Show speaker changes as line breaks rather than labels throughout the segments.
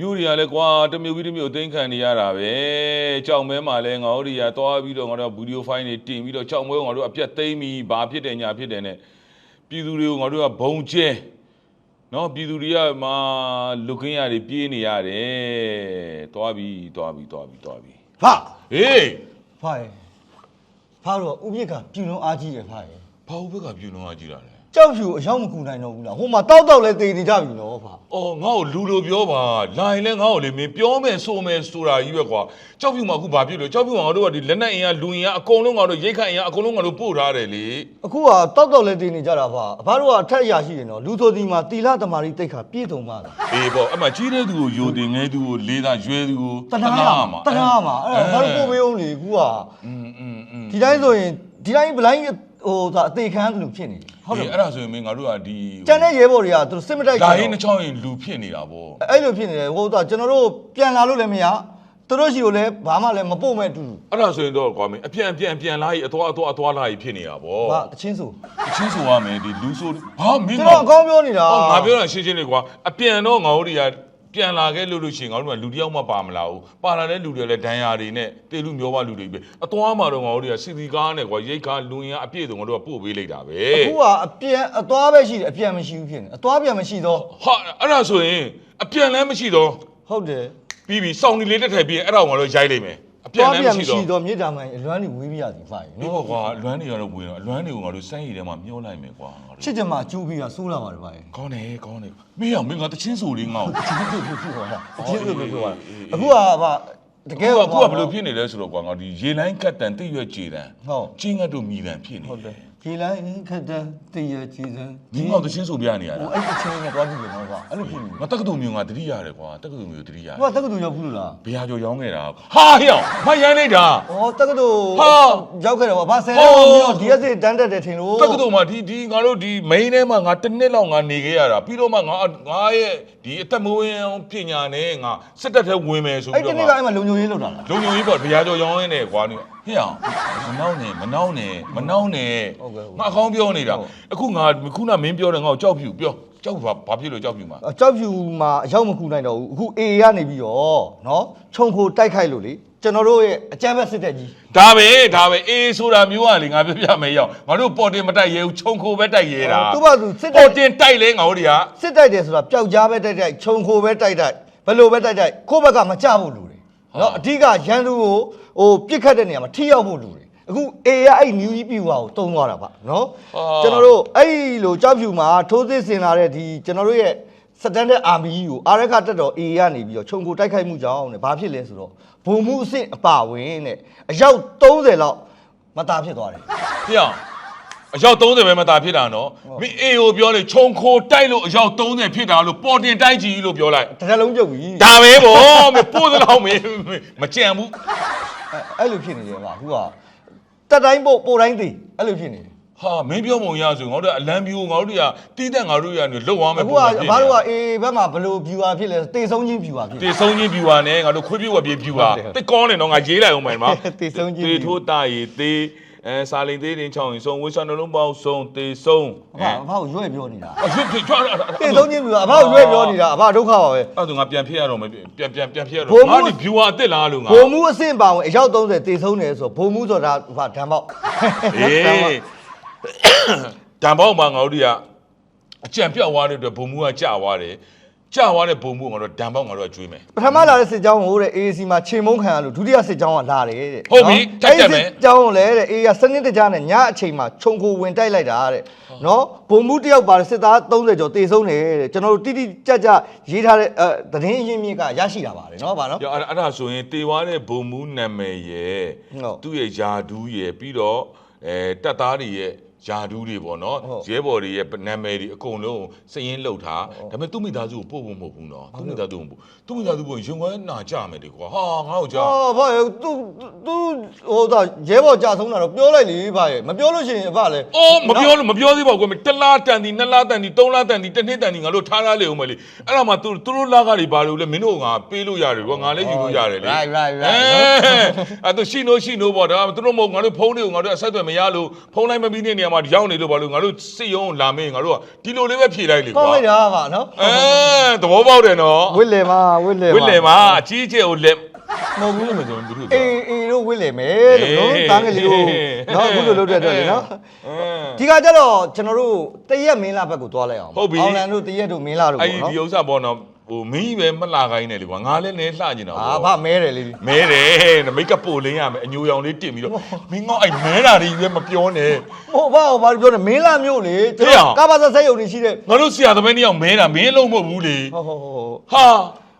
မြို့တွေကလည်းကွာတစ်မျိုးပြီးတစ်မျိုးအသိမ်းခံနေရတာပဲကြောင်မဲမှာလည်းငါတို့တွေကသွားပြီးတော့ငါတို့ကဗီဒီယိုဖိုင်တွေတင်ပြီးတော့ကြောင်မဲကိုငါတို့အပြတ်သိမ်းပြီးဘာဖြစ်တယ်ညာဖြစ်တယ်နဲ့ပြည်သူတွေကိုငါတို့ကဘုံကျဲနော်ပြည်သူတွေကမှလူခင်းရတွေပြေးနေရတယ်သွားပြီးသွားပြီးသွားပြီးသွားပြီး
ဖာ
ဟေး
ဖာရဲ့ဖာတော့ဥပိ္ပခပြုံလုံးအားကြီးတယ်ဖာရဲ့
ဘာဟုတ်ဘက်ကပြုံလုံးအကြည့်တာလဲ
ကြောက်ရှူအရောက်မကူနိုင်တော့ဘူးလားဟိုမှာတောက်တောက်လဲတည်နေကြပြီနော်ဗျာ
အော်ငါ့ကိုလူလိုပြောပါလာရင်လည်းငါ့ကိုလေမင်းပြောမယ်ဆိုမယ်ဆိုတာကြီးပဲကွာကြောက်ဖြူမှာအခုဘာဖြစ်လို့ကြောက်ဖြူမှာငါတို့ကဒီလက်နက်အင်အားလူအင်အားအကုန်လုံးငါတို့ရိတ်ခတ်အင်အားအကုန်လုံးငါတို့ပို့ထားတယ်လေ
အခုကတောက်တောက်လဲတည်နေကြတာဗျာအဘတို့ကအထက်အရာရှိရင်နော်လူဆိုဒီမှာတီလာတမာရီတိတ်ခါပြည့်စုံပါလား
အေးပေါ့အမှကြီးတဲ့သူကိုယိုတင်ငဲသူကိုလေးသာရွဲသူကို
တနာမှာတနာမှာအဲ့ဒါဘာလို့ပို့မေးအောင်လေအခုက
အင်းအင်းအင်း
ဒီတိုင်းဆိုရင်ဒီတိုင်းဘလိုင်း ဟိုဒါအသေးခံတယ်လို့ဖြစ်နေတယ်ဟုတ်တယ်
အဲ့ဒါဆိုရင်မင်းငါတို့ကဒီ
ကျန်တဲ့ရဲဘော်တွေကသူစစ်မတိုက်
ဒါ
ကြ
ရင်း
တော့
နှချောင်းရင်လူဖြစ်နေတာပေါ့
အဲ့လိုဖြစ်နေတယ်ဟိုတော့ကျွန်တော်တို့ပြန်လာလို့လည်းမရသူတို့ရှိကိုလည်းဘာမှလည်းမပို့မဲ့အတူတူ
အဲ့ဒါဆိုရင်တော့ကွာမင်းအပြန်အပြန်အပြန်လာကြီးအသွားအသွားအသွားလာကြီးဖြစ်နေတာပေါ့
ဟာတချင်းဆို
အချင်းဆိုရမယ်ဒီလူဆိုဟာမင်း
ကျွန်တော်အကောင်းပြောနေတာ
ဟောငါပြောတာရှင်းရှင်းလေးကွာအပြန်တော့ငါတို့တွေက ပြန်လာခဲ့လို့လို့ရှိရင်ငါတို့ကလူတယောက်မှပါမလာဘူးပါလာတဲ့လူတွေလည်းဒဏ်ရာတွေနဲ့တေလူမျိုးဝလူတွေပဲအသွားမှာတော့ငါတို့တွေကစီစီကားနဲ့ကွာရိတ်ကားလူရင်းအပြည့်စုံငါတို့ကပို့ပေးလိုက်တာပဲ
အခုကအပြန်အသွားပဲရှိတယ်အပြန်မရှိဘူးဖြစ်နေအသွားပြန်မရှိတော့
ဟာအဲ့ဒါဆိုရင်အပြန်လည်းမရှိတော့
ဟုတ်တယ်
ပြီးပြီစောင်းဒီလေးတက်ထိုင်ပြီးရင်အဲ့ဒါကိုငါတို့ရိုက်လိုက်မယ် အပြန်
သွား
လည်း
ပြန်
မရှိ
မရှိ
တော့
တော့မြေတားမှန်အလွမ်းနေဝေးပြရသည်ဖိုင်
ဒီ
နော်
ဘောကွာလွမ်းနေရတော့ဝင်တော့အလွမ်းတွေကိုငါတို့စမ်းရည်ထဲမှာမျောလိုက်မယ်ကွာငါတို့
ချစ်ချင်မှကျူးပြီးတာစိုးလာပါတယ်ဖိုင်
ကောင်းတယ်ကောင်းတယ်မင်းအောင်မင်းကတချင်းဆိုလေးငါ့ကို
ချစ်ချစ်ဖြစ်ဖြစ်ဟောတာအချင်းဆိုပြောတာ
အေးအေး
အခုကဗာတကယ်
အခုကအခုကဘယ်လိုဖြစ်နေလဲဆိုတော့ကွာငါဒီရေလိုင်းကတ်တန်တိရွက်ကြည်တန်
ဟုတ်
ကျင်းငတ်တို့မြည်တန်ဖြစ်နေ
ဟုတ်တယ် ဒီလိုက်ခက်တဲ့တည့်ရချီစံ
ဒီငါ့ကိုတချင်းဆိုပြနေရ
ဟို
တာ
အဲ့အချင်းနဲ့တွားကြည့်တယ်နော်ကွာအဲ့လိုဖြစ်နေ
ငါတက္ကသိုလ်မျိုးငါတတိရတယ်ကွာတက္ကသိုလ်မျိုးတတိရ
ဟိုကတက္ကသိုလ်ရောက်ဘူးလို့လား
ဘယ်ဟာကျော်ရောင်းခဲ့တာဟာဟေ့အောင်မရိုင်းလိုက်တာ
ဩတက္ကသိုလ်
ဟာ
ရောက်ခဲ့တော့ဗာဆယ်
ဟော
တော့ပြီးတော့ DS တန်းတက်တယ်ထင်လို့
တက္ကသိုလ်မှာဒီဒီငါတို့ဒီ main ထဲမှာငါတစ်နှစ်လောက်ငါနေခဲ့ရတာပြီးတော့မှငါငါရဲ့ဒီအသက်မွေးအောင်ပညာနဲ့ငါစစ်တပ်ထဲဝင်မယ်ဆို
အဲ့
ပြီး
ဒီ
တော့
နေ့က
ငါ
အဲ့မှာလုံခြုံရေးလောက်တာလား
လုံုံကြီးပေါ့ဘယ်ဟာကျော်ရောင်းရင်းနဲ့ကွာနေ ဟေ့အောင်မနှောင်းနဲ့မနှောင်းနဲ့မနှောင်းနဲ့
ဟုတ်ကဲ့ဟုတ်ကဲ့
ငါအကောင်းပြောနေတာ
ဟုတ်
အခုငါခုနမင်းပြောတယ်ငါ့ကိုကြောက်ဖြူပြောကြောက်ဖြူဘာဘာဖြစ်လို့ကြောက်ဖြူမှာ
အကြောက်ဖြူမှာအရောက်မကူနိုင်တော့ဘူးအခု AA ကနေပြီးတော့နော်ခြုံခိုတိုက်ခိုက်လို့လေကျွန်တော်တို့ရဲ့အကြမ်းဖက်စစ်တပ်ကြီး
ဒါပဲဒါပဲအေးဆိုတာမျိုးကလေငါပြောပြမယ်ရောက်ငါတို့ပေါ်တင်မတိုက်ရဲဘူးခြုံခိုပဲတိုက်ရဲတာ
သူ့ဘာသူစစ်တပ်
ပေါ်တင်တိုက်လဲငါတို့တွေက
စစ်တိုက်တယ်ဆိုတာပျောက်ကြားပဲတိုက်တိုက်ခြုံခိုပဲတိုက်တိုက်ဘယ်လိုပဲတိုက်တိုက်ကိုယ့်ဘက်ကမကြဖို့လူတယ် နော်အဓိကရန်သူကိုဟိုပြစ်ခတ်တဲ့နေရာမှာထိရောက်ဖို့လူတယ်အခု AA ကအဲ့ new ကြီးပြူပါကိုတုံးသွားတာပါနော်ကျွန်တော်တို့အဲ့လိုကြောက်ဖြူမှာထိုးစစ်ဆင်လာတဲ့ဒီကျွန်တော်တို့ရဲ့စတန်ဒတ်အာမီကြီးကိုအာရခတက်တော် AA ကနေပြီးတော့ခြုံခိုတိုက်ခိုက်မှုကြောင့်တဲ့ဘာဖြစ်လဲဆိုတော့ဘုံမှုအဆင့်အပါဝင်တဲ့အယောက်30လောက်မသားဖြစ်သွားတယ်
ဟေ့အောင် အယောက်30ပဲမသားဖြစ်တာနော်မင်းအေးကိုပြောလေခြုံခိုတိုက်လို့အယောက်30ဖြစ်တာလို့ပေါ်တင်တိုက်ကြည့်လို့ပြောလိုက်
တစ်ထက်လုံးကြုတ်ပြီ
ဒါပဲဗောမင်းပို့သလောက်မင်းမကြံဘူး
အဲ့အဲ့လိုဖြစ်နေတယ်ဗျအခုကတက်တိုင်းပို့ပို့တိုင်းသေးအဲ့လိုဖြစ်နေတယ်
ဟာမင်းပြောပုံရဆိုငါတို့ကအလံပြူငါတို့တွေကတီးတဲ့ငါတို့ရနေလှုပ်သွားမယ်
အခုကဘာလို့ကအေးဘက်မှာဘယ်လို viewer ဖြစ်လဲတေဆုံးချင်း viewer ဖြစ်
တေဆုံးချင်းပြူပါနဲ့ငါတို့ခွေးပြူဝပြေပြူပါ
ဟုတ်တယ်
တိတ်ကောင်းနေတော့ငါရေးလိုက်အောင်မယ်နော်
တေဆုံးချင်း
တေထိုးတာရီတေး အဲစာလိန်သေးတင်ချောင်းရင်ဆုံးဝိဆန်နှလုံးပေါင်းဆုံးတေဆုံး
အဖအဖကိုရွဲ့ပြောနေတာ
အရွတ်ဖြစ်ချွတ်
တေဆုံးချင်း viewer အဖကိုရွဲ့ပြောနေတာအဖဒုက္ခပါပဲ
အဲ့ဒါငါပြန်ဖြစ်ရတော့မယ်ပြန်ပြန်ပြန်ဖြစ်ရတော့
ဘုံမှု
ငါဒီ viewer အစ်စ်လားလို့ငါ
ဘုံမှုအဆင့်ပါဝင်အယောက်30တေဆုံးတယ်ဆိုဘုံမှုဆိုတာဟာဓာတ်ပေါက်
အေးတံပေါက်မှာငါတို့တွေကအကြံပြောက်သွားတဲ့အတွက်ဘုံမှုကကြာသွားတယ် ကြာသွားတဲ့ဘုံမှုကငါတို့တံပေါက်ငါတို့ကကျွေးမယ်
ပထမလာတဲ့စစ်ကြောင်းကိုတဲ့ AAC မှာချိန်မုံခံရလို့ဒုတိယစစ်ကြောင်းကလာတယ်တဲ့
ဟုတ်ပြီ
နော်
တက်တက်မယ်
အဲ့ဒီစစ်ကြောင်းကိုလည်းတဲ့ AA ကစနစ်တကျနဲ့ညအချိန်မှာခြုံခိုဝင်တိုက်လိုက်တာတဲ့နော်ဘုံမှုတစ်ယောက်ပါတဲ့စစ်သား30ကျော်တေဆုံးတယ်တဲ့ကျွန်တော်တို့တိတိကျကျရေးထားတဲ့အဲသတင်းအရင်းမြစ်ကရရှိတာပါတယ်နော်ဗာနော်
ရအဲ့အဲ့ဒါဆိုရင်တေသွားတဲ့ဘုံမှုနာမည်ရဲ့
ဟုတ်
သူ့ရဲ့ယာဒူးရဲ့ပြီးတော့အဲတက်သားတွေရဲ့ ယာဒူးတွေပေါ့နော်
ဟုတ်
ရဲဘော်တွေရဲ့နာမည်တွေအကုန်လုံးစည်ရင်းလှုပ်ထားဒါပေမဲ့သူ့မိသားစုကိုပို့ဖို့မဟုတ်ဘူးနော်သူ့မိသားစုကိုပို့သူ့မိသားစုကိုရင်ခွဲနာကြမယ်လေကွာဟာငါ့ကိုကြား
အော်ဘာလဲသူသူဟိုဒါရဲဘော်ကြာဆုံးတာတော့ပြောလိုက်လေဘာရဲ့မပြောလို့ရှိရင်ဘာလဲ
အော်မပြောလို့မပြောသေးပါဘူးကွယ်တလားတန်ဒီနှစ်လားတန်ဒီသုံးလားတန်ဒီတစ်နှစ်တန်ဒီငါတို့ထားထားလေဦးမလေးအဲ့ဒါမှသူသူတို့လာကတွေဘာလို့လဲမင်းတို့ကငါပေးလို့ရတယ်ကွာငါလည်းယူလို့ရတယ်လေ
right right
အဲ
right
အဲ့သူရှိနိုးရှိနိုးပေါ့ဒါသူတို့မဟုတ်ငါတို့ဖုန်းတွေကိုငါတို့အဆက်အသွယ်မရလို့ဖုန်းလိုက်မပြီးတဲ့နေရာမှာရောက်နေလို့ဘာလို့ငါတို့စစ်ရုံးလာမင်းငါတို့ကဒီလိုလေးပဲဖြေလိုက်လေ
ကော
ကွာ
င်းလိုက်တာပါနော်
အဲသဘောပေါက်တယ်နော်
ဝစ်လေမဝစ်လေ
ဝစ်လေမှာအကြီးအကျယ်ကိုလက်မဟုတ်ဘူးလို့မဆိုဘူးသူတို့
အေးအေးတို့ဝစ်လေမယ်လို့နော်တားငယ်လေးတို့နော်အခုလိုလုပ်တဲ့အတွက်လေနော်
အဲ
ဒီကကြတော့ကျွန်တော်တို့တရက်မင်းလာဘက်ကိုသွားလိုက်အောင်
ဟုတ်ပြီ
အောင်လန်တို့တရက်တို့မင်းလာတို့
အဲ့
ပေါ့
ဒီ
နော်
ဥစ္စာပေါ့နော် ဟိုမင်းကြီးပဲမလှခိုင်းနေလေကွာငါလည်းလည်းလှကျင်တာ
အာ
ပေါ့
ဗမဲတယ်လေဒီ
မဲတယ်မိတ်ကပ်ပို့လင်းရမယ်အညိုရောင်လေးတင်ပြီးတော့မင်းငေါ့အဲ့မဲတာတွေလည်းမပြောနဲ့
ဟိုဘာဘာပြောနေမင်းလာမျိုးလေကျွန်
ဟေ့ရ
တော်ကာဘာသာဆက်ယုံနေရှိတဲ့
ငါတို့ဆရာသမားနှစ်ယောက်မဲတာမင်းလုံးမဟုတ်ဘူးလေ
ဟိုဟိုဟို
ဟာ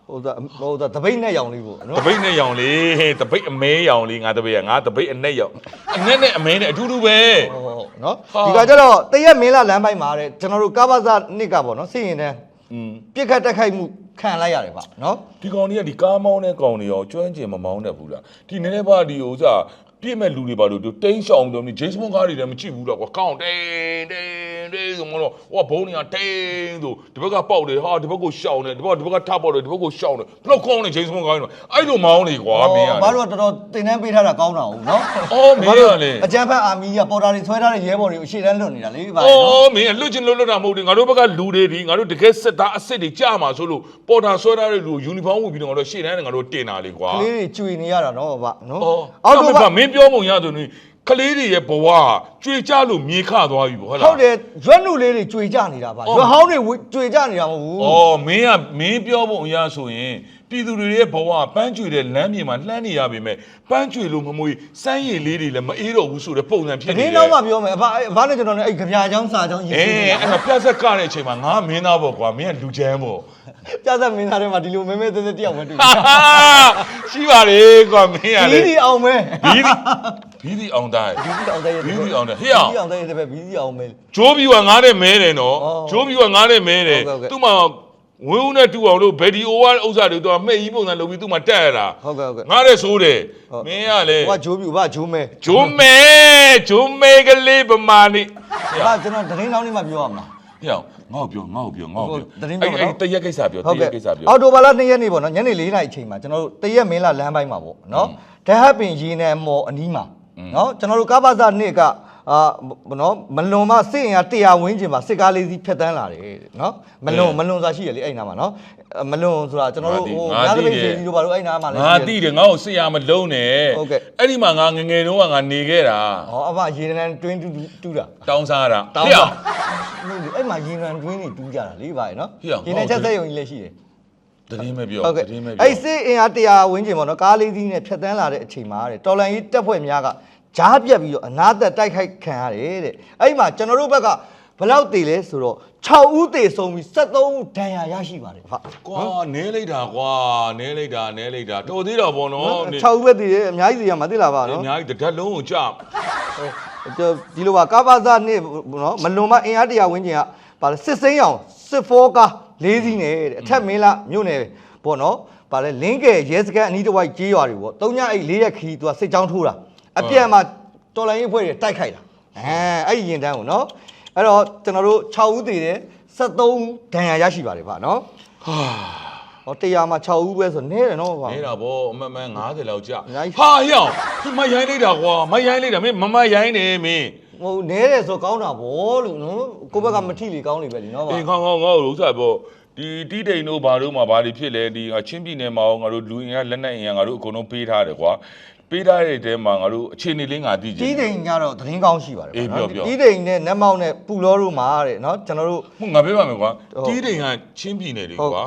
ဟိုဒါဟိုဒါတပိတ်နဲ့ရောင်လေးပေါ့
တ
နော်
ပိတ်နဲ့ရောင်လေးတပိတ်အမဲရောင်လေးငါတပိတ်ကငါတပိတ်အနဲ့ရောင်အနဲ့နဲ့အမဲနဲ့အတူတူပဲ
ဟိုဟိုနော်
ဟာ
ဒီကကြတော့တရက်မင်းလာလမ်းပိုင်းမှာတဲ့ကျွန်တော်တို့ကာဘာသာနှစ်ကပေါ့နော်စိရင်တဲ့
อืม
ပြစ်ခတ်တက်ခိုက်မှုခံလိုက်ရတယ်ဗျနော်
ဒီကောင်ကြီးကဒီကားမောင်းတဲ့ကောင်တွေရောကျွမ်းကျင်မမောင်းတတ်ဘူးလားဒီနည်းနည်းပါဒီဥစ္စာ ပြည့်မဲ့လူတွေပါလို့သူတိန်းရှောင်တော့ဒီဂျေးစ်ဘွန်ကားတွေလည်းမကြည့်ဘူးတော့ကွာကောင်းတိန်းတိန်းတိန်းဆိုမလို့ဟိုကဘုံတွေကတိန်းဆိုဒီဘက်ကပေါက်တယ်ဟာဒီဘက်ကိုရှောင်တယ်ဒီဘက်ကဒီဘက်ကထပေါက်တယ်ဒီဘက်ကိုရှောင်တယ်ဘလောက်ကောင်းနေဂျေးစ်ဘွန်ကားတွေအဲ့လိုမောင်းနေကွာမင်းက
ဘာလို့တော်တော်တင်တန်းပေးထားတာကောင်းတာဟုတ်နော်
အော်မင်းကလေ
အကြမ်းဖက်အာမီကပေါ်တာတွေဆွဲထားတဲ့ရဲဘော်တွေကိုရှေ့တန်းလွတ်နေတာလေဗျာနော်
အော်မင်းအလွတ်ချင်းလွတ်လွတ်တာမဟုတ်ဘူးငါတို့ဘက်ကလူတွေဒီငါတို့တကယ်စစ်သားအစ်စ်တွေကြာမှာဆိုလို့ပေါ်တာဆွဲထားတဲ့လူယူနီဖောင်းဝတ်ပြီးတော့ငါတို့ရှေ့တန်းနဲ့ငါတို့တင်တာလေကွာ
ကလေးတွေကျွေနေရတာနော်ဗျာနော်
အော်
အော
အော
က်
က်
တို
တော့
ဘာ
မင်းပြောပုံရဆိုရင်ကလေးတွေရဲ့ဘဝကြွေကြလို့မြေခသွားပြီပေါ့ဟုတ်လား
ဟုတ်တယ်ရွက်နုလေးတွေကျွေကြနေတာဗျာ
အော်
ရွက်ဟောင်းတွေဝေကျွေကြနေတာမဟုတ်ဘူး
အော်မင်းကမင်းပြောပုံအရဆိုရင် ပြည်သူတွေရဲ့ဘဝပန်းကျွေတဲ့လမ်းမြေမှာလှမ်းနေရပေမဲ့ပန်းကျွေလို့မမွေးစမ်းရည်လေးတွေလည်းမအေးတော့ဘူးဆိုတဲ့ပုံစံဖြစ်
ဒီ
နေတယ်
နောက်မှပြောမယ်အဘအဘနဲ့ကျွန်တော်နဲ့အဲ့ကြပြာချောင်းစာချောင်းရေး
အေး
စီနေ
အဲ့တော့ပြတ်ဆက်ကတဲ့အချိန်မှာငါမင်းသားပေါ့ကွာမင်းကလူချမ်းပေါ့
ပြသက်မင်းသားတွေမှာဒီလိုမဲမဲသေးသေးတယောက်ပဲတွေ့
ဟာရှိပါလေကွာမင်းက
ဘီ
လေ
ဒီအောင်မဲ
ဘီဒီဘီဒီအောင်တိုင်း
ဘီဒီအောင်တဲ့
ဘီဒီအောင်တဲ့ဟေ့အောင်
ဘီဒီအောင်တဲ့ပဲဘီဒီအောင်မဲ
ဂျိုးဘီကငားတဲ့မဲတယ်နော်
အော်
ဂျိုးဘီကငားတဲ့မဲတယ်
ဟုတ်ကဲ့ဟုတ်ကဲ့
သူ့မှာ ဝင်းဦးနဲ့တူအောင်လို့ဘယ်ဒီအိုဝါဥစ္စာတွေသူကမှိတ်ကြီးပုံစံလုပ်ပြီးသူ့မှာတက်ရတာ
ဟုတ်ကဲ့ဟုတ်ကဲ့
ငားတဲ့ဆိုးတယ်
ဟုတ်
မင်းကလေ
ဟိုကဂျိုးပြူဘာဂျိုးမဲ
ဂျိုးမဲဂျိုးမဲကလေးပမာနေ
ဘာကျွန်တော်သတင်းကောင်းလေးမှပြောရမှာ
ဟေ့အောင်ငါ့ကိုပြောငါ့ကိုပြောငါ့ကို
ဟုတ်
ပြော
သတင်းပြော
အဲ့
ပါနော်
အဲ့တရက်ကိစ္စပြောတ
ဟုတ်
ရ
ကဲ့
က်ကိစ္စပြော
အော်တိုဘာလ2ရက်နေ့ပေါ့နော်ညနေ4နာရီအချိန်မှာကျွန်တော်တို့တရက်မင်းလာလမ်းပိုင်းမှာပေါ့နော်ဒဟတ်ပင်ရေနယ်မော်အနီးမှာနော်ကျွန်တော်တို့ကပ္ပဇနှစ်က အာနော်မလွန်မစစ်ရင်က100ဝန်းကျင်မှာစစ်ကားလေးစီးဖြတ်တန်းလာတယ်တဲ့နော်မလွန်မလွန်စာရှိရလေအဲ့နားမှာနော်အဲ့မလွန်ဆိုတာကျွန်တော်တို့ဟိုငါးသပိတ်စီတို့ဘာလို့အဲ့နားမှာလဲ
ငါတိတယ်ငါ့ကိုစစ်ရမလုံးနဲ့
ဟုတ်ကဲ့
အဲ့ဒီမှာငါငငယ်တုန်းကငါနေခဲ့တာ
ဟောအမရေနံတွင်းတူးတူးတာ
တောင်းစားတာ
တောင်း
ဟေ့
တာ
အောင်
အဲ့မှာရေနံတွင်းနေတူးကြတာလေဗျာနော်
ဟေ့အောင်
ရေနံချက်သက်ယုံကြီးလည်းရှိတယ်
တရင်ပဲပြော
ဟုတ်ကဲ့
တရင်ပဲပြော
အဲ့စစ်အင်အား100ဝန်းကျင်ပေါ့နော်ကားလေးစီးနဲ့ဖြတ်တန်းလာတဲ့အချိန်မှာတဲ့တော်လန်ကြီးတက်ဖွဲ့များက ဂျားပြက်ပြီးတော့အနာသက်တိုက်ခိုက်ခံရတယ်တဲ့အဲ့ဒီမှာကျွန်တော်တို့ဘက်ကဘယ်လောက်တည်လဲဆိုတော့6ဦးတည်ဆုံးပြီး73ဦးဒဏ်ရာရရှိပါတယ်ဟာ
ကွာနဲလိုက်တာကွာနဲလိုက်တာနဲလိုက်တာတော်သေးတာပေါ့နော်နေ
6ဦးပဲတည်တယ်အများကြီးတည်ရမှာသိလားပါ
အ
နော်
များကြီးတစ်ဓာတ်လုံးကိုကြာ
ဒီလိုပါကာဘာသာနဲ့နော်မလွန်မအင်အား100ဝန်းကျင်ကပါလေစစ်စိမ်းအောင်စစ်ဖောကားလေးစီးနဲ့တဲ့အထက်မင်းလာမြို့နယ်ပေါ့နော်ပါလေလင်းကယ်ရဲစခန်းအနီးတစ်ဝိုက်ကြေးရွာတွေပေါ့တုံညအဲ့လေးရက်ခီးသူကစစ်ကြောင်းထိုးတာ အပြန်မှာတော်လိုင်းရေးဖွဲ့တွေတိုက်ခိုက်တာအဲအဲ့ဒီရင်တန်းကိုနော်အဲ့တော့ကျွန်တော်တို့6ဦးတည်တယ်73ဦးဒဏ်ရာရရှိပါတယ်ဗျာနော်
ဟာ
ဟောတရားမှာ6ဦးပဲဆိုနဲတယ်နော်ဗျာ
နေတာပေါ့အမှန်မှန်90လောက်ကြာ
အများကြီး
ဟာဟေ့အောင်ဒီမရိုင်းလိုက်တာကွာမရိုင်းလိုက်တာမင်းမမရိုင်းနေမင်း
ဟိုနဲတယ်ဆိုကောင်းတာဗောလို့နော်ကိုယ့်ဘက်ကမထိလေကောင်းလေပဲလीနော်ဗျာ
အေးခေါင်းခေါင်းငါ့ကိုဥစ္စာပေါ့ဒီတီးတိန်တို့ဘာတို့မှာဘာတွေဖြစ်လဲဒီငါချင်းပြည်နယ်မှာငါတို့လူအင်ကလက်နက်အင်ကငါတို့အကုန်လုံးပေးထားတယ်ကွာ ပေးထားတဲ့တဲမှာငါတို့အခြေအနေလေးငါသိကြည့်
တီးတိန်ကတော့သတင်းကောင်းရှိပါတယ်
အေး
ဗျာ
ပြောပြော
တီးတိန်နဲ့နတ်မောက်နဲ့ပူလောတို့မှာတဲ့နော်ကျွန်တော်တို့
ဟုတ်ငါပြောပါမယ်ကွာ
ဟုတ်
တီးတိန်ကချင်းပြည်နယ်လေ
ဟုတ်
ကွာ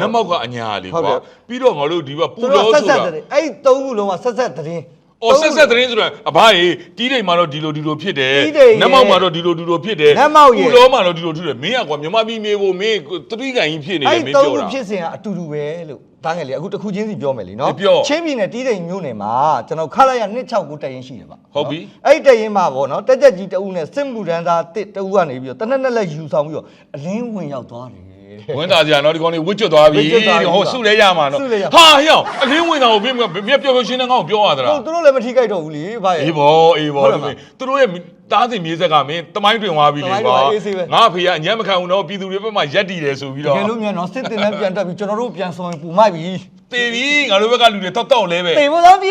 နတ်မောက်ကအညာလေ
ဟုတ်
ကွာ
ကဲ့
ပြီးတော့ငါတို့ဒီကပူ
သူ
လော
တို့ဆက်
ဆို
ဆက်
တာ
သတင်းအဲ့ဒီသုံးခုလုံးကဆက်ဆက်သတင်း
အော်ဆက်ဆက်သတင်းဆိုတော့အဘရေတီးတိမ်မှာတော့ဒီလိုဒီလိုဖြစ်တယ်
တီးတိမ်ရဲ့
နတ်မောက်မှာတော့ဒီလိုဒီလိုဖြစ်တယ်
နတ်မောက်ရဲ့
ဥလောမှာတော့ဒီလိုဖြစ်တယ်မင်းကကွာမြမပြည်မြေကိုမင်းတတိကန်ကြီးဖြစ်နေတ
အဲ့
ယ်မ
ဒီ
င်း
သုံး
ပြော
ခု
တာ
ဖြစ်စဉ်ကအတူတူပဲလို့တားငယ်လေးအခုတစ်ခုချင်းစီပြောမယ်လीနော်
ပြော
ချင်းပြည်နယ်တီးတိမ်မြို့နယ်မှာကျွန်တော်ခလာရ269တက်ရင်ရှိတယ်ဗျ
ဟုတ်ပြီ
အဲ့ဒီတက်ရင်မှာပေါ့နော်တက်ကြက်ကြီးတအုပ်နဲ့စစ်မှုထမ်းသားတစ်တအုပ်ကနေပြီးတော့တနက်နဲ့လက်ယူဆောင်ပြီးတော့အလင်းဝင်ရောက်သွားတယ်တဲ့
ဝင်တာကြာနော်ဒီကောင်လေးဝစ်ကျွတ်သွားပြီ
ဝစ်ကျွတ်သွားပြီ
ဟိုစုလဲရမှာနော်
စုလဲရ
ဟာဟေ့အောင်အလင်းဝင်တာကိုမင်းမင်းပြောပြောရှင်းနေငါ့ကိုပြောရသလား
ဟုတ်သူတို့လည်းမထိခိုက်တော့ဘူးလေဗျရဲ့
အေးဘောအေးဘော
ဟုတ်တယ်မလား
သူတို့ရဲ့တားစင်မြေဆက်ကမင်းတမိုင်းတွင်သွားပြီလေ
တမိုင်းတွင်သွားအေးဆေးပဲ
ငါအဖေကအညံ့မခံဘူးနော်ပြည်သူတွေဘက်မှာရက်တည်တယ်ဆိုပြီး
တ
တော့
ကယ်လို့မြန်တော့စစ်တင်နဲ့ပြန်တက်ပြီးကျွန်တော်တို့ပြန်ဆောင်ပူမိုက်ပြီ
တေပြီငါတို့ဘက်ကလူတွေတောက်တောက်လဲပဲ
တေဖို့သားပြီ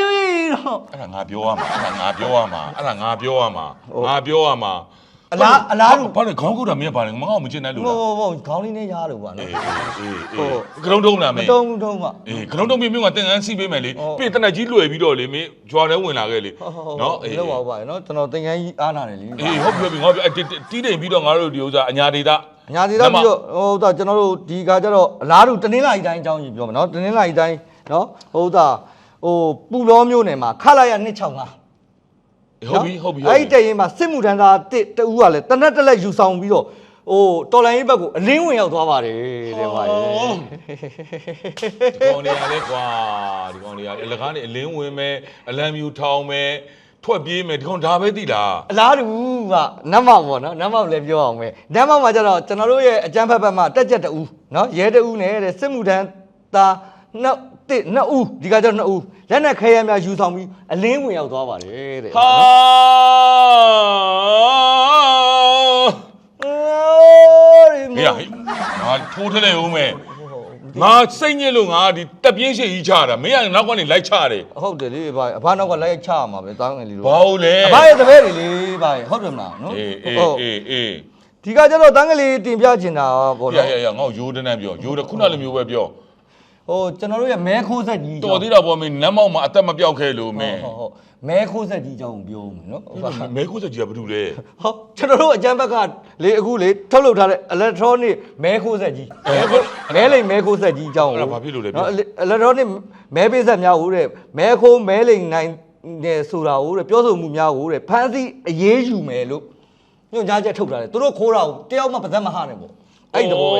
တော့
အဲ့ဒါငါပြောရမှာအဲ့ဒါငါပြောရမှာအဲ့ဒါငါပြောရမှာ
ဟုတ်
ငါပြောရမှာ
အလားအလားတူ
ဘာလဲခေါင်းကုတ်တာမင်းကဘာလဲမငါ့ကိုမချင်တဲ့လူ
ဟို
လား
ဟိုခေါင်းလေးနဲ့ရားလို့ပါ
အေး
နော်
အေး
ဟို
အေးကရုံးတုံးလားမ
မ
င်း
တုံးဘူးတုံးပါ
အေးကရုံးတုံးမင်းကတင်ငန်းစီးပေးမယ်လေ
ဟုတ်
ပြင်တနက်ကြီးလွယ်ပြီးတော့လေမင်းကြွားထဲဝင်လာခဲ့လေ
ဟုတ်ဟုတ်
နော်
အေး
အေး
လောက်ပါပါနော်ကျွန်တော်တင်ငန်းကြီးအားနာတယ်လी
အေးဟုတ်ပြီဟုတ်ပြီငါပြောတီးတိမ်ပြီးတော့ငါတို့ဒီဥစ္စာအညာဒေတာ
အညာသေးတော့ပြီးတော့ဟိုဒါကျွန်တော်တို့ဒီကကြတော့အလားတူတနင်္လာရီတိုင်းအကြောင်းကြီးပြောမယ်နော်တနင်္လာရီတိုင်းနော်ဟိုဒါဟိုပူလောမျိုးနယ်မှာခလာရ265
ဟုတ်ပြီဟုတ်ပြီ
အဲ့ဒီတရင်မှာစစ်မှုထမ်းသားတစ်တူကလည်းတနက်တက်လက်ယူဆောင်ပြီးတော့ဟိုတော်လိုင်းရေးဘက်ကိုအလင်းဝင်ရောက်သွားပါတယ်တဲ့ဗျာရေ
ဒီကောင်တွေကလည်းကွာဒီကောင်တွေကလည်းအလကားနေအလင်းဝင်မယ်အလံမြူထောင်မယ်ထွက်ပြေးမယ်ဒီကောင်ဒါပဲသိလား
အလားတူကနတ်မောက်ပေါ့နော်နတ်မောက်လည်းပြောအောင်ပဲနတ်မောက်မှာကျတော့ကျွန်တော်တို့ရဲ့အကြမ်းဖက်ဘက်မှာတက်ကြက်တူနော်ရဲတူနဲ့တဲ့စစ်မှုထမ်းသားနှစ် တစ်နှစ်ဦးဒီကကျတော့နှစ်ဦးလက်နဲ့ခဲရများယူဆောင်ပြီးအလင်းဝင်ရောက်သွားပါတယ်တဲ့
ဟာ
အိုးဒီ
ဟေးဟေးငါထိုးထလဲဦးမယ်ငါစိတ်ညစ်လို့ငါဒီတက်ပြင်းရှိကြီးချတာမင်းကနောက်ကနေလိုက်ချတယ်
ဟုတ်တယ်လေဗျာအဖနောက်ကလိုက်ချရမှာပဲတောင်းငယ်လေးတို့
ဘာလို့လဲ
အဖရဲ့တပည့်တွေလေဗျာဟုတ်တယ်မလားနော်
အေးအေး
ဟုတ်
အေးအေး
ဒီကကျတော့တန်းကလေးတင်ပြချင်တာပေါ့
ရ
နော်
ရရငါ့ကိုရိုးတန်းတန်းပြောရိုးတယ်ခုနလိုမျိုးပဲပြော
ဟိုကျွန်တော်တို့ရဲ့မဲခိုးဆက်ကြီး
တော်သေးတာပေါ့မင်းနမ်းမောက်မှာအသက်မပြောက်ခဲ့လို့မင်း
ဟုတ်ဟုတ်မဲခိုးဆက်ကြီးအကြောင်းပြောမယ်နော်ဟုတ်ပါ
မဲခိုးစကြီးကဘာလို့လဲ
ဟောကျွန်တော်တို့အကြမ်းဘက်ကလေအခုလေထုတ်လုပ်ထားတဲ့ electronic မဲခိုးဆက်ကြီးမဲခိုးမဲလိမ်မဲခိုးဆက်ကြီးအကြောင်း
အဲ့ဒါဘာဖြစ်လို့လဲပြော
နော် electronic မဲပေးဆက်များဟုတ်တဲ့မဲခိုးမဲလိမ်နိုင်တဲ့ဆိုတာဟုတ်တဲ့ပြောဆိုမှုများဟုတ်တဲ့ဖန်စီအရေးယူမယ်လို့ညွှန်ကြားချက်ထုတ်ထားတယ်သူတို့ခိုးတာကိုတယောက်မှပါဇက်မဟနဲ့ပေါ့အဲ့ဒီတဘောပဲ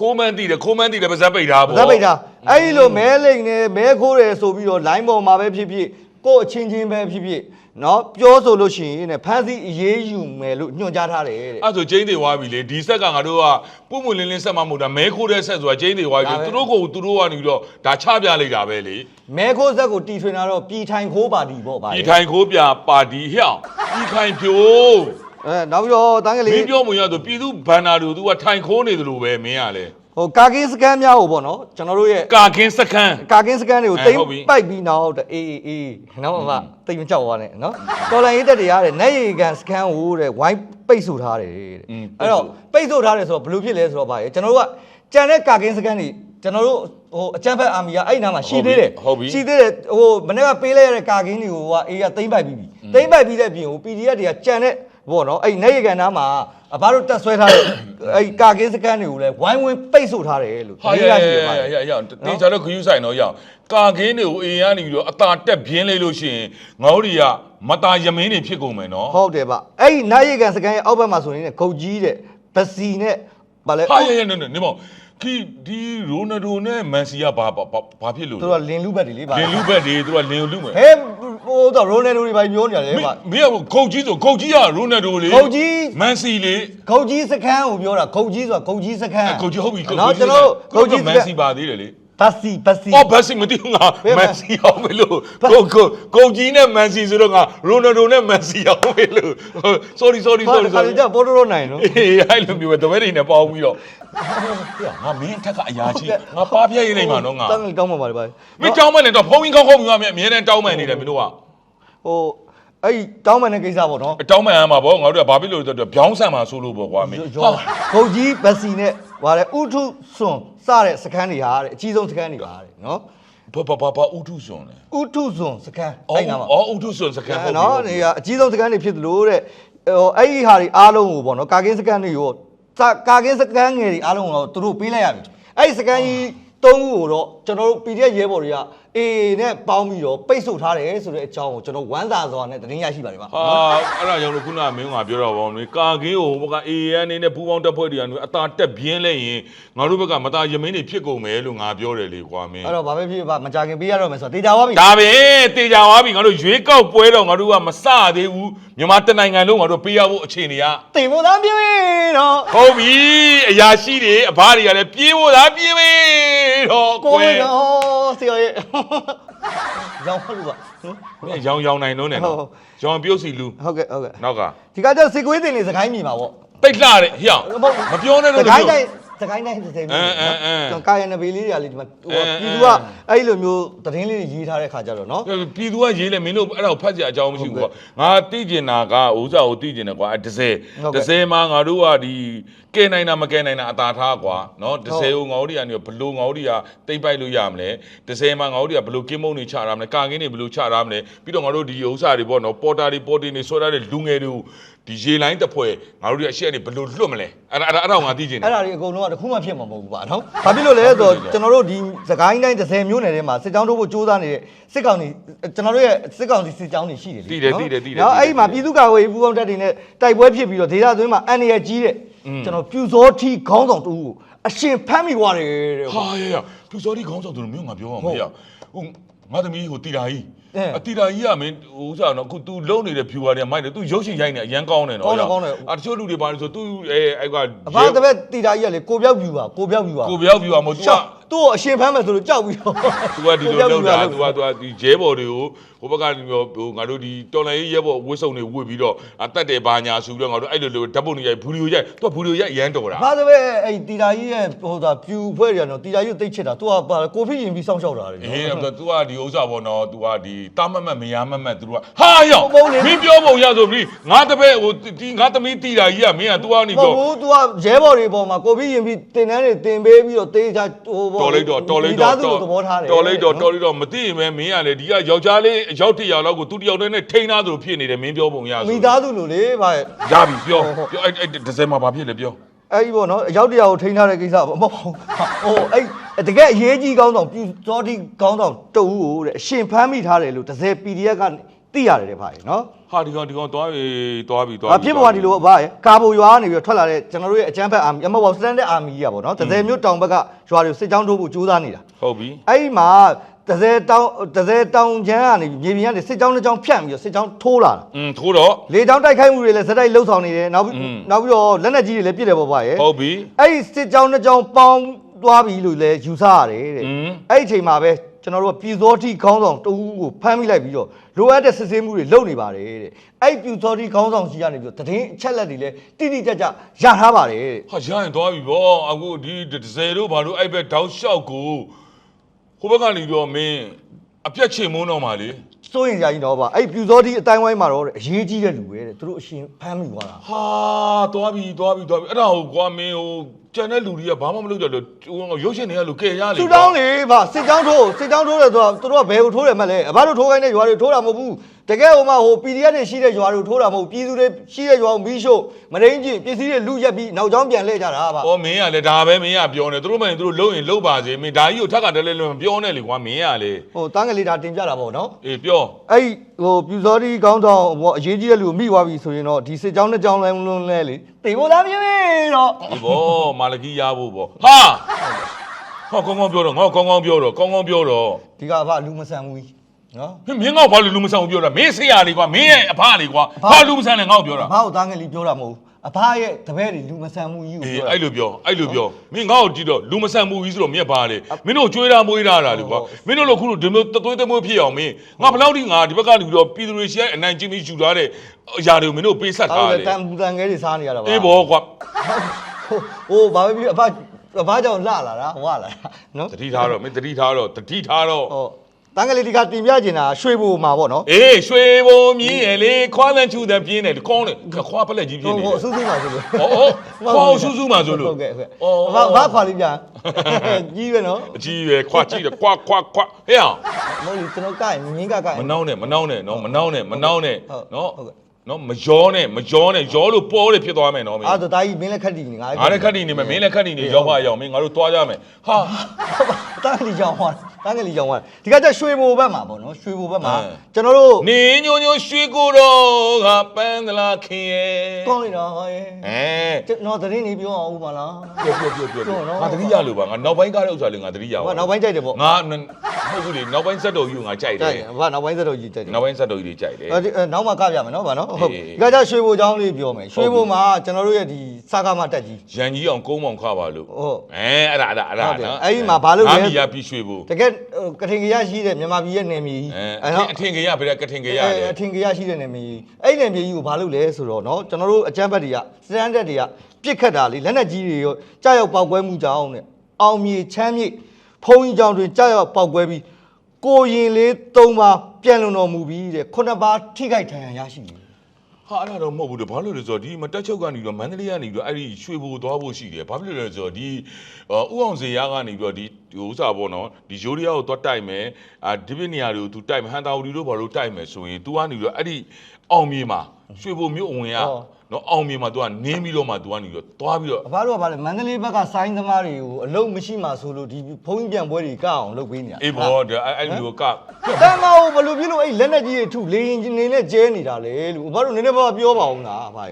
ခိုးမန်းတည်တယ်ခိုးမန်းတည်တယ်ပါဇက်ပိတ်တာပေါ့
ဇက်ပိတ်တာအဲ့ဒီလိုမဲလိမ်နေမဲခိုးတယ်ဆိုပြီးတော့ line ပေါ်မှာပဲဖြစ်ဖြစ်ကိုယ့်အချင်းချင်းပဲဖြစ်ဖြစ်နော်ပြောဆိုလို့ရှိရင်တဲ့ဖန်စီအရေးယူမယ်လို့ညွှန်ကြားထားတယ်တဲ့
အဲ့ဆိုကျင်းတွေဝါပြီလေဒီဆက်ကငါတို့ကပုံမလင်းလင်းဆက်မှမဟုတ်တာမဲခိုးတဲ့ဆက်ဆိုတာကျင်းတွေဝါပြီ
ဒါပဲ
သူတို့ကိုသူတို့ကနေပြီးတော့ဒါချပြလိုက်တာပဲလေ
မဲခိုးဆက်ကိုတီထွင်တာတော့ပြည်ထိုင်ခိုးပါတီပေါ့ဗျာ
ဒီထိုင်ခိုးပြပါတီဟျောင်းဒီခိုင်ဖြိုး
အဲနောက်ပြီးတော့တန်းက
မ
လေး
င်းပြောမှရတော့ပြည်သူဘန်နာတို့သူကထိုင်ခိုးနေတယ်လို့ပဲမင်းကလေ
ဟိုကာကင်းစကန်များကိုပေါ့နော်ကျွန်တော်တို့ရဲ့
ကာကင်းစခန်း
ကာကင်းစကန်တွေကို
အဲ
တိမ့်
ဟုတ်ပြီ
ပိုက်ပြီးနောက်တော့အေးအေးအေးနောက်မှတိတ်မကြောက်သွားနဲ့နော်တော်လိုင်းရေးတက်တရားတဲ့နိုင်ရီကန်စကန်ဟိုတဲ့ဝိုင်းပိတ်ဆို့ထားတယ်တဲ့
อืม
အဲ့တော့ပိတ်ဆို့ထားတယ်ဆိုတော့ဘယ်လိုဖြစ်လဲဆိုတော့ဗါရေကျွန်တော်တို့ကကြံတဲ့ကာကင်းစကန်တွေကျွန်တော်တို့ဟိုအချမ်းဖက်အာမီကအဲ့ဒီနားမှာရှိသေးတယ်
ဟုတ်ပြီ
ရှိသေးတယ်ဟိုမနေ့ကပေးလိုက်ရတဲ့ကာကင်းတွေကိုကအေးကတိမ့်ပိုက်ပြီးပြီတိမ့်ပိုက်ပြီးတဲ့ပြင်ဟို PDF တွေကကြံတဲ့ ဘောနော်အဲ့နိုင်ရီကန်နားမှာအဘတို့တက်ဆွဲထားတဲ့အဲ့ကာကင်းစကန်တွေကိုလည်းဝိုင်းဝန်းပိတ်ဆို့ထားတယ်လို့
ဟာရ
ရေး
ရ
ရရှိတယ်ဗါ
ရ
ရေ
ရရတေချာတော့ခယူးဆိုင်တော့ရအောင်ကာကင်းတွေကိုအေးရနေပြီးတော့အသာတက်ပြင်းလေးလို့ရှိရင်ငေါတွေကမตาယမင်းတွေဖြစ်ကုန်မယ်နော်
ဟုတ်တယ်ဗျအဲ့ဒီနိုင်ရီကန်စကန်ရဲ့အောက်ဘက်မှာဆိုရင်ဂုတ်ကြီးတဲ့ဗစီနဲ့ဗာလဲ
ဟာရရနေနေမော ခီဒီရိုနယ်ဒိုနဲ့မန်စီကဘာဘာဘာဖြစ်လို့
သူတို့ကလင်လူဘက်တွေလေဗာ
လင်လူဘက်တွေသူကလင်လူမယ်
ဟဲဟိုတော့ရိုနယ်ဒိုတွေဗာပြောနေရတယ်
မင်း
ဗာ
မင်းကဂုတ်ကြီးဆိုဂုတ်ကြီးကရိုနယ်ဒိုလေ
ဂုတ်ကြီး
မန်စီလေ
ဂုတ်ကြီးစခန်းကိုပြောတာဂုတ်ကြီးဆိုတာဂုတ်ကြီးစခန်း
ဂုတ်ကြီးဟုတ်ပြီဂုတ်
နော်
ကြီး
ကျွန်တော်တို့ဂုတ်ကြီး
မန်စီပါသေးတယ်လေ
ဗစီဗစီ
အော်ဘတ်စီမသိဘူးငါ
ဘယ်
မ
မှာ
န်စီအောင်မလို့ဂုတ်ဂုတ်ဂုတ်ကြီးနဲ့မန်စီဆိုတော့ငါရိုနယ်ဒိုနဲ့မန်စီအောင်မလို့ sorry sorry
ဘာ
sorry
ခါ
sorry
ကြပေါ်တော့နိုင်နော်
အေးအဲ့လိုမျိုးပဲတပည့်တွေနဲ့ပေါင်းပြီးတော့ငါမင်းအထက်ကအရာကြီးငါပါပြည့်ရနေမှာနော်ငါ
တန်းတောင်းမှာပါလေဗာ
မင်းတောင်းမှနေတော့ဖုန်းကြီးကောက်ကောက်ပြီးမှအမြဲတမ်းတောင်းမှနေတယ်မင်းတို့က
ဟိုအဲ့ဒီတောင်းမှန်တဲ့ကိစ္စပေါ့နော်
တောင်းမှရမှာပေါ့ငါတို့ကဘာဖြစ်လို့လဲဆိုတော့ဗျောင်းဆန်မှာဆိုလို့ပေါ့ကွာမင်း
ရောဂုတ်ကြီးဗစီနဲ့ ဗာလဲဥထုစွန်စတဲ့စခန်းတွေဟာတဲ့အကြီးဆုံးစခန်းတွေပါတဲ့နော်
ဘာဘာဘာဘာဥထုစွန်လဲ
ဥထုစွန်စခန်း
အော်
အဲ့နာမှာ
အော်ဥထုစွန်စကန်ဟုတ်ပြီ
နော်နေကအကြီးဆုံးစကန်တွေဖြစ်သလိုတဲ့ဟိုအဲ့ဒီဟာတွေအားလုံးကိုပေါ့နော်ကာကင်းစကန်တွေကိုစာကာကင်းစကန်ငယ်တွေအားလုံးကိုတော့သူတို့ပေးလိုက်ရပြီအဲ့ဒီစကန်ကြီးသုံးခုကိုတော့ကျွန်ကျွန်တော်တို့ PDF ရဲဘော်တွေက AA နဲ့ပေါင်းပြီးတော့ပိတ်ဆို့ထားတယ်ဆိုတဲ့အကြောင်းကိုကျွန်တော်ဝမ်းသာစွာနဲ့သတင်းရရှိပါတယ်ဗျာ
ဟာအဲ့ဒါကြောင့်လို့ခုနကမင်းကပြောတော့ဗောလေကာကင်းကိုဘက AAN နေနဲ့ပူပေါင်းတပ်ဖွဲ့တွေကနေအသာတက်ပြင်းလဲရင်ငါတို့ဘက်ကမသားယမင်းတွေဖြစ်ကုန်မယ်လို့ငါပြောတယ်လေကွာမင်း
အဲ့တော့ဘာပဲဖြစ်ဖြစ်မကြခင်ပေးရတော့မယ်ဆိုတော့တေချာသွားပြီ
ဒါပဲတေချာသွားပြီငါတို့ရွေးကောက်ပွဲတော့ငါတို့ကမစသေးဘူးမြန်မာတနိုင်ငံလုံးငါတို့ပေးရဖို့အခြေအနေက
တေဖို့သားပြေးပြီတော့
ဟုတ်ပြီအရာရှိတွေအဘတွေကလည်းပြေးဖို့သာပြေးပြီတော့
ကို
ကွယ်
ယ်တော့စီရဲ့ရောင်းလို့ပါနော်
မင်းရောင်ရောင်နိုင်လုံးနဲ့နော်
ဟုတ်
ရောင်ပြုတ်စီလူ
ဟုတ်ကဲ့ဟုတ်ကဲ့
နောက်က
ဒီကကြစစ်ကွေးတင်နေစကိုင်းမြေမှာပေါ့
တိတ်လှတဲ့ဟျောက်မပြောနဲ့
စ
တော့
ကိုင်းတိုင်းစကိုင်းတိုင်းတစ်စိမ်
အင်းအင်းအင်း
ကျွန်တော်ကာယနဘေးလေးတွေကလေဒီမှာဟို
အင်းအင်း
ပြည်သူကအဲ့လိုမျိုးသတင်းလေးတွေရေးထားတဲ့ခါကျတော့နော်
ပြည်သူကရေးလဲမင်းတို့အဲ့ဒါကိုဖတ်ကြအကြောင်းမရှိဘူးကွာငါသိကျင်တာကဥစ္စာကိုသိကျင်တယ်ကွာအဲတစ်ဆယ်
ဟုတ်ကဲ့
တစ်ဆယ်မှာငါတို့ကဒီကဲနိုင်တာမကဲနိုင်တာအသာထားကွာနော်တစ်ဆယ်ကိုငါတို့တွေကနေဘလို့ငါတို့တွေကတိတ်ပိုက်လို့ရမလဲတစ်ဆယ်မှာငါတို့တွေကဘလို့ကင်းမုံတွေချရမလဲကာကင်းတွေဘလို့ချရမလဲပြီးတော့ငါတို့ဒီဥစ္စာတွေပေါ့နော်ပေါ်တာတွေပေါ်တင်တွေဆွဲထားတဲ့လူငယ်တွေကိုဒီရေလိုင်းတစ်ဖွဲငါတို့တွေအရှက်ကနေဘလို့လွတ်မလဲအဲ့ဒါအဲ့ဒါအဲ့ဒါကိုငါသိကျင်တယ်
အဲ့ဒါတွေအကုန်လုံးကတစ်ခုမှဖြစ်မှာမဟုတ်ဘူးပါနော်။ဘာဖြစ်လို့လဲဆိုတော့ကျွန်တော်တို့ဒီစကိုင်းတိုင်း30မြို့နယ်ထဲမှာစစ်ကြောင်းတို့ဖို့စူးစမ်းနေတဲ့စစ်ကောင်တွေကျွန်တော်တို့ရဲ့စစ်ကောင်စီစစ်ကြောင်းတွေရှိတယ်
သိတယ်သိတယ်သိတယ်
နော်
သိတယ်
အဲ့ဒီမှာပြည်သူ့ကာကွယ်ရေးပူးပေါင်းတပ်တွေနဲ့တိုက်ပွဲဖြစ်ပြီးတော့ဒေသသွင်းမှာအန်ရကြီးတဲ့ ကျွန်တော်ပြူစောထီခေါင်းဆောင်တူကိုအရှင်ဖမ်းမိသွားတယ်တဲ့
ဟာရရသူစောဒီခေါင်းဆောင်သူတို့မျိုးငါပြောအောင်မရဟိုငါသမီးဟိုတီတာကြီး
အဲ
အတီတာကြီးကမင်းဟိုဥစားနော်ခု तू လုံးနေတဲ့ဖြူပါတဲ့မိုက်တယ် तू ရုပ်ရှင်ရိုက်နေအရန်ကောင်းတယ်နော်
ကောင်းတယ်ကောင်းတယ်
အတချို့လူတွေပါလို့ဆို तू အဲအဲ့ကအ
အဖာတပည့်တီတာကြီးကလေကိုပြောက်ပြူပါကိုပြောက်ပြူပါ
ကိုပြောက်ဖြူပါမို့ तू က
ရှောက် သူ့ကိုအရှင်ဖမ်းမယ်ဆိုလို့ကြောက်ပြီးတော့
तू ကဒီလိုလုပ်တာ तू က तू ကဒီဂျဲဘော်တွေကိုဟိုဘက်ကနေဟိုငါတို့ဒီတော်လိုင်းရေးရဲဘော်ဝှစ်စုံတွေဝှစ်ပြီးတော့အတက်တယ်ဘာညာဆူပြီးတော့ငါတို့အဲ့လိုလိုဓာတ်ပုံတွေရိုက်ဘူရီယိုရိုက် तू ကဘူရီယိုရိုက်အရန်တော်တာ
ဘာသပဲအဲ့တီတာကြီးရဲ့ဟိုသာပြူဖွဲ့ရတော့တီတာကြီးကိုတိတ်ချစ်တာသူကပါကိုဖိရင်ပြီးစောင့်ရှောက်တာလေ
အေးတော့ तू ကဒီဥစ္စာပေါ့နော် तू ကဒီတာမတ်မတ်မရမတ်မတ် तू ကဟာရောက်
ပုံပုံလေး
မင်းပြောပုံရဆိုပြီးငါတပည့်ဟိုဒီငါသမီးတီတာကြီးကမင်းက तू ကနေ
မ
ပြီး
ဟုတ်
တော့
ဘူး तू ကရဲဘော်တွေပေါ်မှာကိုဖိရင်ပြီးတင်တန်းတွေတင်ပေးပြီးတော့တေးချဟို
တော်လိုက်တော့တော်လိုက်
မိ
တော့
သားစုကိုသဘောထားတယ်
တော်လိုက်တော့တော်လိုက်တော့မသိရင်ပဲမင်းကလေဒီကယောက်ျားလေးအယောက်တစ်ယောက်လောက်ကိုသူတစ်ယောက်တည်းနဲ့ထိန်းသားသလိုဖြစ်နေတယ်မင်းပြောပုံရဆို
မိသားစုလိုလေဗျာ
ရပြီပြော
ဟုတ်ဟုတ်
ပြောအဲ့အဲ့ဒဇယ်မှာဘာဖြစ်လဲပြော
အဲ့ဒီပေါ့နော်အရောက်တရားကိုထိန်းထားတဲ့ကိစ္စပေါ့မဟုတ်ဘူးဟိုအဲ့တကယ်အရေးကြီးကောင်းဆောင်ပြူစောတိကောင်းဆောင်တူကိုတဲ့အရှင်ဖမ်းမိထားတယ်လို့တစ်စဲ PDF က သိရတယ်တဲ့ဗျာနော်
ဟာဒီကောင်ဒီကောင်သွားပြီသွားပြီသွား
။အဖြစ်ပေါ်ကဒီလိုဗျာကာဘိုရွာကနေပြီးတော့ထွက်လာတဲ့ကျွန်တော်တို့ရဲ့အကြမ်းဖက်အာမီအမဟုတ်စတန်ဒတ်အာမီကြီးอ่ะဗောနော်။တစဲမြို့တောင်ဘက်ကရွာတွေကိုစစ်ကြောင်းထိုးဖို့ကြိုးစားနေတာ
ဟုတ်ပြီ
။အဲ့ဒီမှာတစဲတောင်တစဲတောင်ချမ်းကနေမြေပြင်ကနေစစ်ကြောင်းတစ်ကြောင်းဖြန့်ပြီးတော့စစ်ကြောင်းထိုးလာတာ
อืมထိုးတော့
။လေကြောင်းတိုက်ခိုက်မှုတွေလည်းစက်တိုက်လှုပ်ဆောင်နေတယ်။နောက်ပြီး
อืม
နောက်ပြီးတော့လက်နက်ကြီးတွေလည်းပြစ်တယ်ပေါ့ဗျာရဲ့
ဟုတ်ပြီ
။အဲ့ဒီစစ်ကြောင်းတစ်ကြောင်းပေါင်းသွားပြီလို့လည်းယူဆရတယ်တဲ့
อืม
။အဲ့ဒီအချိန်မှာပဲ ကျွန်တော်တို့ကပြည်စောတိခေါင်းဆောင်တူကိုဖမ်းမိလိုက်ပြီးတော့လိုအပ်တဲ့စစ်ဆေးမှုတွေလုပ်နေပါတယ်တဲ့။အဲ့ဒီပြည်စောတိခေါင်းဆောင်ကြီးကနေပြီးတော့တည်င်းအချက်လက်တွေလည်းတိတိကျကျရထားပါတယ်တဲ့
ဟာရရင်သွားပြီဗောအခုဒီဒဇယ်တို့ဘာလို့အဲ့ဘက်တောက်လျှောက်ကိုဟိုဘက်ကနေတော့မင်းအပြက်ချေမုန်းတော့မှာလေ
စိုးရင်ကြာကြီးတော့ပါအဲ့ဒီပြူစောတိအတိုင်းဝိုင်းမှာတော့တဲ့အရေးကြီးတဲ့လူပဲတဲ့သူတို့အရှင်ဖမ်းမိသွားတာ
ဟာသွားပြီသွားပြီသွားပြီအဲ့ဒါကိုကွာမင်းဟိုကျန်တဲ့လူတွေကဘာမှမလုပ်ကြလို့ဟိုရုပ်ရှင်တွေကလူကဲရလေ
သူတောင်းလေဗာစစ်ကြောင်းထိုးစစ်ကြောင်းထိုးတယ်ဆိုတော့သူတို့ကဘယ်ကိုထိုးတယ်မှလဲအဘတို့ထိုးခိုင်းတဲ့ရွာတွေထိုးတာမဟုတ်ဘူး တကယ်ဟိုမှာဟို PDF တွေရှိတဲ့ရွာတွေကိုထိုးတာမဟုတ်ဘူးပြည်သူတွေရှိတဲ့ရွာကိုမီးရှို့မရင်းကြီးပစ္စည်းတွေလူရက်ပြီးနောက်ကျောင်းပြန်လှည့်ကြတာဗာ။
အော်မင်းကလည်းဒါပဲမင်းကပြောနေသူတို့မင်းသူတို့လုံးရင်လုံးပါစေမင်းဒါကြီးကိုထက်ကတည်းကလည်းမပြောနဲ့လေကွာမင်းကလေ
ဟိုတန်းကလေးဒါတင်ပြတာပေါ့နော်
အေးပြော
အဲ့ဒီဟိုပြူစောတိကောင်းဆောင်ဟိုအရေးကြီးတဲ့လူကိုမိသွားပြီဆိုရင်တော့ဒီစစ်ကြောင်းတစ်ကြောင်းလုံးလုံးလဲလေတေဖို့သားပြင်းပြီတော့
ဒီဘောမာလကီရဖို့ဘောဟာဟောကောင်းကောင်းပြောတော့ငါကောင်းကောင်းပြောတော့ကောင်းကောင်းပြောတော့
ဒီကအဘလူမဆန်ဘူးကြီး နော်
မင်းမင်းငါ့ဘာလို့လူမဆန်ဘူးပြောတာမင်းဆရာလေးကွာမင်းရဲ့အဖလေးကွာ
အဖ
ဘာလူမဆန်လဲငါ့ကိုပြောတာ
အဘကိုသားငယ်လေးပြောတာမဟုတ်ဘူးအဘရဲ့တပည့်တွေလူမဆန်မှုကြီးကို
အေး
ပြောတာ
အဲ့လိုပြောအဲ့လိုပြောမင်းငါ့ကိုကြည့်တော့လူမဆန်ဘူးကြီးဆိုတော့မင်းကဘာလဲမင်းတို့ကြွေးတာမွေးတာလားလေကွာမင်းတို့လို့ခုလိုဒီမျိုးတသွေးတမွေးဖြစ်အောင်မင်းငါဘယ်လောက်ထိငါဒီဘက်ကနေပြီးတော့ပြည်သူတွေရှိတဲ့အနိုင်ကျင့်ပြီးယူထားတဲ့အရာတွေကိုမင်းတို့ပေးဆက်
ဒါ
ထား
တော့
တယ်
လေတန်ပူတန်ငယ်တွေစားနေရတာပါ
အေးဘောကွာ
ဟိုဘာပဲဖြစ်အဘအဘကြောင့်လှလာတာဟွာလာတာနော်
တတိထားတော့မင်းတတိထားတော့တတိထားတော့
ဟိုတ န်းကလေးဒီကတင်ပြချင်တာရွှေဘူမှာပေါ့နော်
အေးရွှေဘုံမြည်ရလေခွားလန်းချူတဲ့ပြင်းတယ်ကောင်းတယ်ခွားပလက်ကြီးပြ
ဟို
င်းနေ
ဟို
တယ်
အဆူဆူမှာဆိုလို့
ဟောဟောဆူဆူမှာဆိုလို့
ဟုတ်ကဲ့ဟုတ်ကဲ့
အော်
အဘဘာခွာလေးပြန်ကြီးပဲနော်
အကြီးပဲခွားကြည့်တယ်ခွားခွားခွားဟဲ့အောင်
မဟုတ်လေကျွန်တော်ကရင်မြင်းကကရင်
မနှောင်းနဲ့မနှောင်းနဲ့နော်မနှောင်းနဲ့မနှောင်းနဲ့နော်
ဟုတ်ကဲ့
နော်မယောနဲ့မယောနဲ့ယောလို့ပေါ်တယ်ဖြစ်သွားမယ်နော်မင်း
အဲ့ဒါတာကြီးမင်းလည်းခက်တီနေငါ
ငါလည်းခက်နေနေမယ်မင်းလည်းခက်နေနေရောက်ပါရောက်မင်းငါတို့သွားကြမယ်ဟာ
တန်းကလေးကြောင်ဟောတန်းကလေးကြောင်ကဒီကကျရွှေဘိုဘက်မှာပေါ့နော်ရွှေဘိုဘက်မှာကျွန်တော်တို့
နေညိုညိုရွှေကိုတော့ကပန်းသလားခင်ရဲ့
ကောင်းလိုက်တော့ဟောရဲ့
အဲ
ကျွန်တော်သတင်းနေပြောအောင်ဦးမလား
ပြောပြောပြောပြောငါသတိရလို့ပါငါနောက်ပိုင်းကားတဲ့ဥစ္စာလေးငါသတိရပါ
ငါနောက်ပိုင်းကြိုက်တယ်ပေါ့
ငါဟုတ်ဘူးလေနောက်ပိုင်းဆက်တော်ကြီးကိုငါကြိုက်တယ်
ဘာနောက်ပိုင်းဆက်တော်ကြီးကြိုက်တယ်
နောက်ပိုင်းဆက်တော်ကြီးတွေကြိုက်တယ်
နောက်မှကပြမယ်နော်ဗာနော်ဟုတ်ဒီကကျရွှေဘိုကြောင်းလေးပြောမယ်ရွှေဘိုမှာကျွန်တော်တို့ရဲ့ဒီစကားမတက်ကြီး
ရန်ကြီးအောင်ကုန်းမောင်ခါပါလို့
ဟုတ်
အဲအဲ့ဒါအဲ့ဒါအဲ့ဒါနော်
အဲ့ဒီမှာဘာလို့လဲ
ငါမိရပြီးရွှေဘို
တကယ်ဟိုကထင်ကြရရှိတဲ့မြန်မာပြည်ရဲ့နယ်မြေကြီး
အဲအထင်အထင်ကရဘယ်ကကထင်ကရလဲ
အဲအထင်ကြရရှိတဲ့နယ်မြေကြီးအဲ့ဒီနယ်မြေကြီးကိုဘာလို့လဲဆိုတော့နော်ကျွန်တော်တို့အကြမ်းဖက်တွေကစတန်ဒတ်တွေကပြစ်ခတ်တာလေလက်နက်ကြီးတွေရောကြောက်ရောက်ပောက်ကွဲမှုကြောင့်တဲ့အောင်မြေချမ်းမြေဖုံကြီးကြောင်တွင်ကြောက်ရောက်ပောက်ကွဲပြီးကိုရင်လေး၃ပါးပြန်လုံတော်မူပြီးတဲ့ခုနှစ်ပါးထိခိုက်ဒဏ်ရာရရှိတယ်
ဟာအဲ့ဒါတော့မဟုတ်ဘူးလေဘာလို့လဲဆိုတော့ဒီမတက်ချုပ်ကနေပြီးတော့မန္တလေးကနေပြီးတော့အဲ့ဒီရွှေဘိုသွားဖို့ရှိတယ်ဘာဖြစ်လို့လဲဆိုတော့ဒီအော်ဥအောင်စေရကနေပြီးတော့ဒီဒီဥစ္စာပေါ့နော်ဒီယိုရီးယားကိုသွားတိုက်မယ်အာဒီပစ်နေရာတွေကို तू တိုက်မယ်ဟန်တာဝတီတို့ဘာလို့တိုက်မယ်ဆိုရင် तू ကနေပြီးတော့အဲ့ဒီအောင်မြေမှာရွှေဘိုမြို့ဝင်ရ
ဟုတ်
နော်အောင်မြေမှာ तू ကနင်းပြီးတော့မှ तू ကနေပြီးတော့သွားပြီးတော့
အဘတို့ကဗာလေမန္တလေးဘက်ကဆိုင်းသမားတွေကိုအလုံးမရှိမှဆိုလို့ဒီဖုံးကြီးပြန်ပွဲတွေကအောင်လုပ်ပေးနေတာ
အေးဘောဒါအဲ့အဲ့ဒီကိုက
တမ်းမအောင်ဘယ်လိုဖြစ်လို့အဲ့လက်နဲ့ကြီးတွေထုလေရင်နေနဲ့ကျဲနေတာလေလို့အဘတို့နည်းနည်းပါးပြောပါအောင်လားဗာ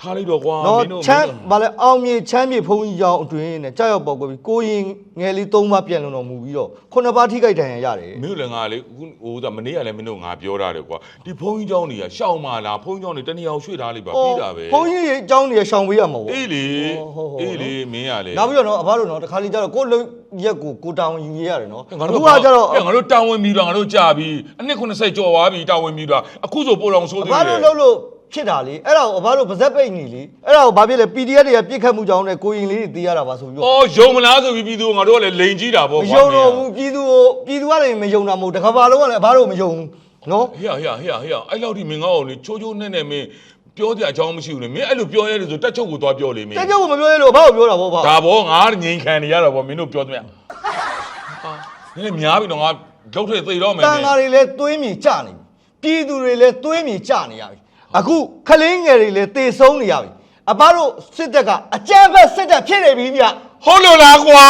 ထားလိုက်တော့ကွာ
နော်
မင်းတို့
ချမ်းဗာလေအောင်မြေချမ်းမြေဖုံးကြီးကြောင်အတွင်းနဲ့ကြောက်ရောက်ပေါက်ကွယ်ပြီးကိုရင်ငယ်လေး၃ပါးပြန်လုံတော်မူပြီးတော့ခုနှစ်ပါးထိခိုက်ဒဏ်ရာရတယ်
မင်းတို့လည်းငါလေအခုဟိုဒါမနေ့ကလည်းမင်းတို့ငါပြောတာတယ်ကွာဒီဘုန်းကြီးเจ้าနေရရှောင်းမာလားဘုန်းကြီးเจ้าနေတနည်းအောင်ရွှေ့ထားလိုက်ပါပြီးတာပဲ
ဖုံးကြီးအကြောင်းတွေရှောင်ပေးရမှာပေါ့
အေးလေ
ဟုတ်ဟုတ်ဟုတ်
အေးလေမင်းရလေ
နောက်ပြီးတော့နော်အဘတို့နော်တခါလေးကျတော့ကိုယ့်လုံရက်ကိုကိုတောင်းယူရရတယ်နော်
ငါ
အခု
တို့
ကကျတော့
ငါတို့တာဝန်ပြီးတော့ငါတို့ကြာပြီအနှစ်90ကျော်သွားပြီတာဝန်ပြီးတော့အခုဆိုပို့တော်ဆိုး
အ
သေး
ဘ
တယ်
တို့လှုပ်လို့ ဖြစ်တာလေအဲ့ဒါကိုအဘတို့ပါဇက်ပိတ်နေလေအဲ့ဒါကိုဘာဖြစ်လဲ PDF တွေကပြစ်ခတ်မှုကြောင့်နဲ့ကိုရင်လေးတွေတီးရတာပါဆိုပြီးတော့
အော်ယုံမလားဆိုပြီးပြည်သူငါတို့ကလည်းလိန်ကြည့်တာပေါ့
မ
ကွာ
ယုံတော့ဘူးပြည်သူကိုပြည်သူကလည်းမယုံတာမဟုတ်တခါပါလုံးကလည်းအဘတို့မယုံဘူးနော်
ဟေ့ဟေ့ဟေ့ဟေ့အဲ့လောက်ဒီမင်းကောင်းအောင်လေချိုးချိုးနဲ့နဲ့မင်းပြောကြအကြောင်းမရှိဘူးလေမင်းအဲ့လိုပြောရတယ်ဆိုတက်ချုပ်ကိုသွားပြောလေမင်း
တက်ကြုတ်ကိုမပြောရလို့အဘကိုပြောတာပေါ့ဗျာ
ဒါဘောငါငိန်ခံနေရတော့ဗောမင်းတို့ပြောသမျှဟာနည်းနည်းများပြီတော့ငါလောက်ထည့်သိတော့မယ်
တန်ဃာတွေလည်းသွေးမြေကြနေပြီပြည်သူတွေလည်းသွေးမြေကြနေရပြီ အခုခလင်းငယ်တွေလည်းတေဆုံးနေရပြီအဘတို့စစ်တပ်ကအကြမ်းဖက်စစ်တပ်ဖြစ်နေပြီဗျ
ဟုတ်လို့လားကွာ